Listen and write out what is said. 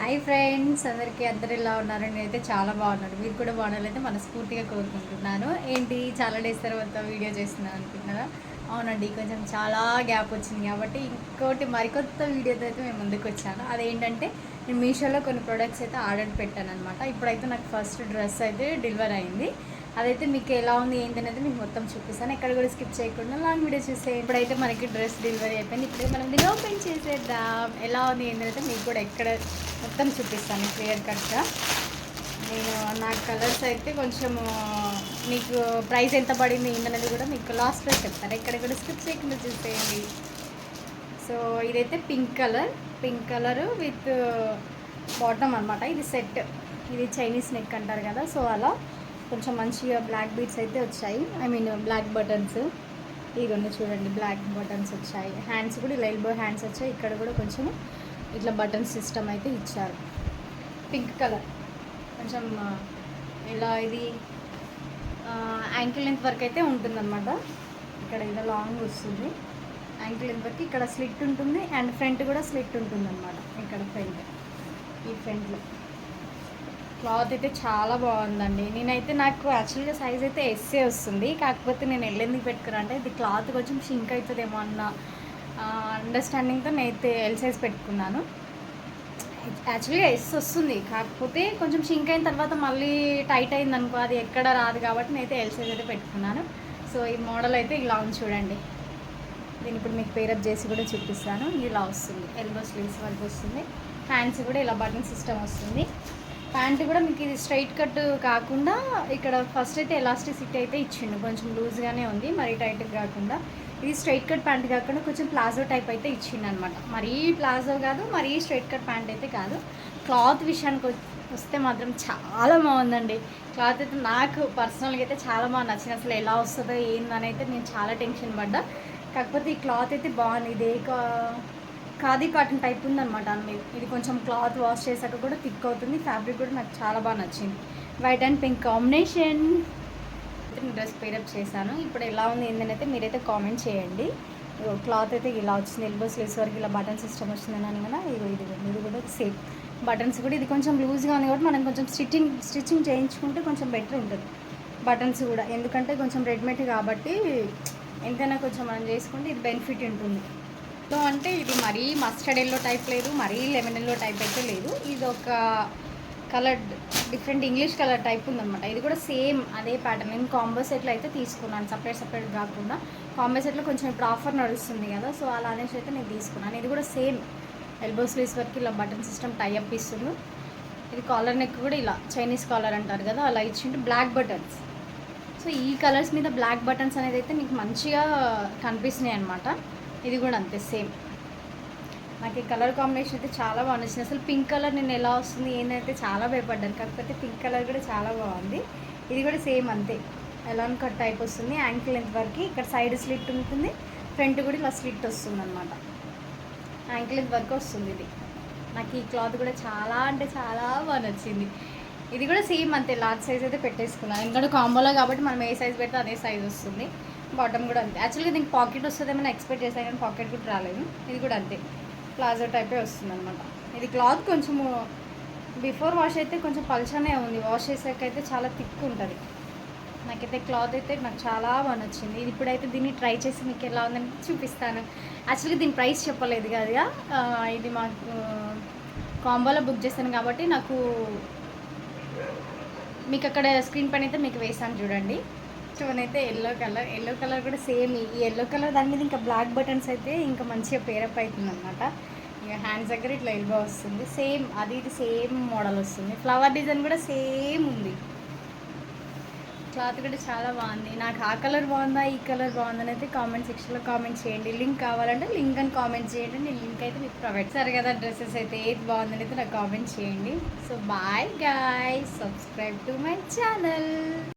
Hi friends అందరికీ అందరు ఇలా ఉన్నారు? నేనైతే చాలా బాగున్నాను. మీరు కూడా బాగున్నారైతే మనస్ఫూర్తిగా కోరుకుంటున్నాను. ఏంటి? చాలా డేస్ తర్వాత వీడియో చేస్తున్నాను అనుకుంటున్నారా? అవునండి కొంచెం చాలా గ్యాప్ వచ్చింది కాబట్టి ఇంకోటి మరికొత్త వీడియోతో అయితే మేము ముందుకు వచ్చాను. అదేంటంటే నేను మీషోలో కొన్ని ప్రొడక్ట్స్ అయితే ఆర్డర్ పెట్టాను అనమాట ఇప్పుడైతే నాకు ఫస్ట్ డ్రెస్ అయితే డెలివర్ అయింది. అదైతే మీకు ఎలా ఉంది ఏంటనేది మీకు మొత్తం చూపిస్తాను. ఎక్కడ కూడా స్కిప్ చేయకుండా లాంగ్ వీడియో చూసే ఇప్పుడైతే మనకి డ్రెస్ డెలివరీ అయిపోయింది. ఇప్పుడు మనం దీన్ని ఓపెన్ చేసేద్దాం. ఎలా ఉంది ఏంటంటే మీకు కూడా ఎక్కడ మొత్తం చూపిస్తాను క్లియర్ కట్గా నేను నా కలర్స్ అయితే కొంచెం మీకు ప్రైస్ ఎంత పడింది ఏంటనేది కూడా మీకు లాస్ట్లో చెప్తాను. ఎక్కడ కూడా స్కిప్ చేయకుండా చూసేయండి. సో ఇదైతే pink colour pink colour with bottom అనమాట ఇది సెట్ ఇది చైనీస్ నెక్ అంటారు కదా. సో అలా కొంచెం మంచిగా బ్లాక్ బీట్స్ అయితే వచ్చాయి. ఐ మీన్ బ్లాక్ బటన్స్ ఇదిగోండి చూడండి బ్లాక్ బటన్స్ వచ్చాయి. హ్యాండ్స్ కూడా ఇలా ఎల్బో హ్యాండ్స్ వచ్చాయి. ఇక్కడ కూడా కొంచెం ఇట్లా బటన్ సిస్టమ్ అయితే ఇచ్చారు. పింక్ కలర్ కొంచెం ఇలా ఇది యాంకిల్ లెంత్ వరకు అయితే ఉంటుందన్నమాట. ఇక్కడ ఇలా లాంగ్ వస్తుంది. యాంకిల్ లెంత్ వరకు ఇక్కడ స్లిట్ ఉంటుంది. అండ్ ఫ్రంట్ కూడా స్లిట్ ఉంటుందన్నమాట. ఇక్కడ ఫ్రంట్ ఈ ఫ్రంట్లో క్లాత్ అయితే చాలా బాగుందండి. నేనైతే నాకు యాక్చువల్గా సైజ్ అయితే ఎస్సే వస్తుంది. కాకపోతే నేను ఎల్లెందుకు పెట్టుకున్నాను అంటే ఇది క్లాత్ కొంచెం షింక్ అవుతుందేమో అన్న అండర్స్టాండింగ్తో నేనైతే ఎల్ సైజ్ పెట్టుకున్నాను. యాక్చువల్గా ఎస్ వస్తుంది. కాకపోతే కొంచెం షింక్ అయిన తర్వాత మళ్ళీ టైట్ అయింది అనుకో అది ఎక్కడ రాదు కాబట్టి నేనైతే ఎల్ సైజ్ అయితే పెట్టుకున్నాను. సో ఈ మోడల్ అయితే ఇలా ఉంది చూడండి. దీన్ని ఇప్పుడు మీకు పేరప్ చేసి కూడా చూపిస్తాను. ఇలా వస్తుంది. ఎల్బో స్లీవ్స్ వరకు వస్తుంది. హ్యాండ్స్ కూడా ఇలా బటన్ సిస్టమ్ వస్తుంది. ప్యాంట్ కూడా మీకు ఇది స్ట్రైట్ కట్ కాకుండా ఇక్కడ ఫస్ట్ అయితే ఎలాస్టిసిటీ అయితే ఇచ్చిండు. కొంచెం లూజ్గానే ఉంది మరీ టైట్ కాకుండా. ఇది స్ట్రైట్ కట్ ప్యాంట్ కాకుండా కొంచెం ప్లాజో టైప్ అయితే ఇచ్చిండు అనమాట మరీ ప్లాజో కాదు మరీ స్ట్రైట్ కట్ ప్యాంట్ అయితే కాదు. క్లాత్ విషయానికి వస్తే మాత్రం చాలా బాగుందండి. క్లాత్ అయితే నాకు పర్సనల్గా అయితే చాలా బాగా నచ్చింది. అసలు ఎలా వస్తుందో ఏందని అయితే నేను చాలా టెన్షన్ పడ్డా. కాకపోతే ఈ క్లాత్ అయితే బాగుంది. ఇదే కా- ఖాదీ కాటన్ టైప్ ఉందన్నమాట అన్ని ఇది కొంచెం క్లాత్ వాష్ చేశాక కూడా థిక్ అవుతుంది. ఫ్యాబ్రిక్ కూడా నాకు చాలా బాగా నచ్చింది. White and pink combination dress pair up చేశాను. ఇప్పుడు ఎలా ఉంది ఏందని అయితే మీరైతే కామెంట్ చేయండి. క్లాత్ అయితే ఇలా వచ్చింది. ఎల్బో స్లీవ్స్ వరకు ఇలా బటన్ సిస్టమ్ వచ్చిందని అని కదా ఇది ఇది ఇది కూడా సేమ్ బటన్స్ కూడా ఇది కొంచెం లూజ్గా ఉంది కాబట్టి మనం కొంచెం స్టిచ్చింగ్ స్టిచ్చింగ్ చేయించుకుంటే కొంచెం బెటర్ ఉంటుంది. బటన్స్ కూడా. ఎందుకంటే కొంచెం రెడీమేడ్ కాబట్టి ఎంతైనా కొంచెం మనం చేసుకుంటే ఇది బెనిఫిట్ ఉంటుంది. మొత్తం అంటే ఇది మరీ మస్టర్డ్ ఎల్లో టైప్ లేదు మరీ లెమన్ ఎల్లో టైప్ అయితే లేదు. ఇది ఒక colour different English colour type ఉందన్నమాట. ఇది కూడా సేమ్ అదే ప్యాటర్న్ నేను కాంబో సెట్లో అయితే తీసుకున్నాను సపరేట్ సపరేట్ కాకుండా. కాంబో సెట్లో కొంచెం ఇప్పుడు ఆఫర్ నడుస్తుంది కదా సో అలా అనేసి అయితే నేను తీసుకున్నాను. ఇది కూడా సేమ్ ఎల్బో స్లీవ్స్ వరకు ఇలా బటన్ సిస్టమ్ టైఅప్ ఇస్తుంది. ఇది కాలర్ నెక్ కూడా ఇలా చైనీస్ కాలర్ అంటారు కదా అలా ఇచ్చింటే బ్లాక్ బటన్స్ సో ఈ కలర్స్ మీద బ్లాక్ బటన్స్ అనేది అయితే మీకు మంచిగా కనిపిస్తున్నాయి అనమాట ఇది కూడా అంతే సేమ్ నాకు ఈ కలర్ కాంబినేషన్ అయితే చాలా బాగా నచ్చింది అసలు పింక్ కలర్ నేను ఎలా వస్తుంది ఏంటంటే చాలా భయపడ్డాను. కాకపోతే పింక్ కలర్ కూడా చాలా బాగుంది. ఇది కూడా సేమ్ అంతే. ఎలాన్ కట్ టైప్ వస్తుంది. యాంకిల్ లెంత్ వరకు ఇక్కడ సైడ్ స్లిట్ ఉంటుంది. ఫ్రంట్ కూడా ఇలా స్లిట్ వస్తుంది అనమాట యాంకిల్ లెంత్ వరకు వస్తుంది ఇది. నాకు ఈ క్లాత్ కూడా చాలా అంటే చాలా బాగా నచ్చింది. ఇది కూడా సేమ్ అంతే. లార్జ్ సైజ్ అయితే పెట్టేసుకున్నాను. ఎందుకంటే కాంబోలో కాబట్టి మనం ఏ సైజ్ పెడితే అదే సైజ్ వస్తుంది. బాటమ్ కూడా అంతే. యాక్చువల్గా దీనికి పాకెట్ వస్తుందేమైనా ఎక్స్పెక్ట్ చేశాను కానీ పాకెట్ కూడా రాలేదు. ఇది కూడా అంతే. ప్లాజో టైపే వస్తుంది అనమాట ఇది క్లాత్ కొంచెము బిఫోర్ వాష్ అయితే కొంచెం పల్చనే ఉంది. వాష్ చేసాక అయితే చాలా థిక్ ఉంటుంది. నాకైతే క్లాత్ అయితే నాకు చాలా బాగా నచ్చింది. ఇది ఇప్పుడైతే దీన్ని ట్రై చేసి మీకు ఎలా ఉందని చూపిస్తాను. యాక్చువల్గా దీని ప్రైస్ చెప్పలేదు కదా ఇది మాకు కాంబోలో బుక్ చేశాను కాబట్టి నాకు మీకు అక్కడ స్క్రీన్ పైన అయితే మీకు వేసాను చూడండి. చూడండి అయితే ఎల్లో కలర్ ఎల్లో కలర్ కూడా సేమ్ ఈ ఎల్లో కలర్ దాని మీద ఇంకా బ్లాక్ బటన్స్ అయితే ఇంకా మంచిగా పేరప్ అవుతుంది అనమాట ఇక హ్యాండ్స్ దగ్గర ఇట్లా ఎల్బో వస్తుంది. సేమ్ అది ఇది సేమ్ మోడల్ వస్తుంది. ఫ్లవర్ డిజైన్ కూడా సేమ్ ఉంది. క్లాత్ కూడా చాలా బాగుంది. నాకు ఆ కలర్ బాగుందా ఈ కలర్ బాగుందని అయితే కామెంట్ సెక్షన్లో కామెంట్ చేయండి. లింక్ కావాలంటే లింక్ అని కామెంట్ చేయండి. నేను లింక్ అయితే మీకు ప్రొవైడ్ సరే కదా. డ్రెస్సెస్ అయితే ఏది బాగుందని అయితే నాకు కామెంట్ చేయండి. So bye guys subscribe to my channel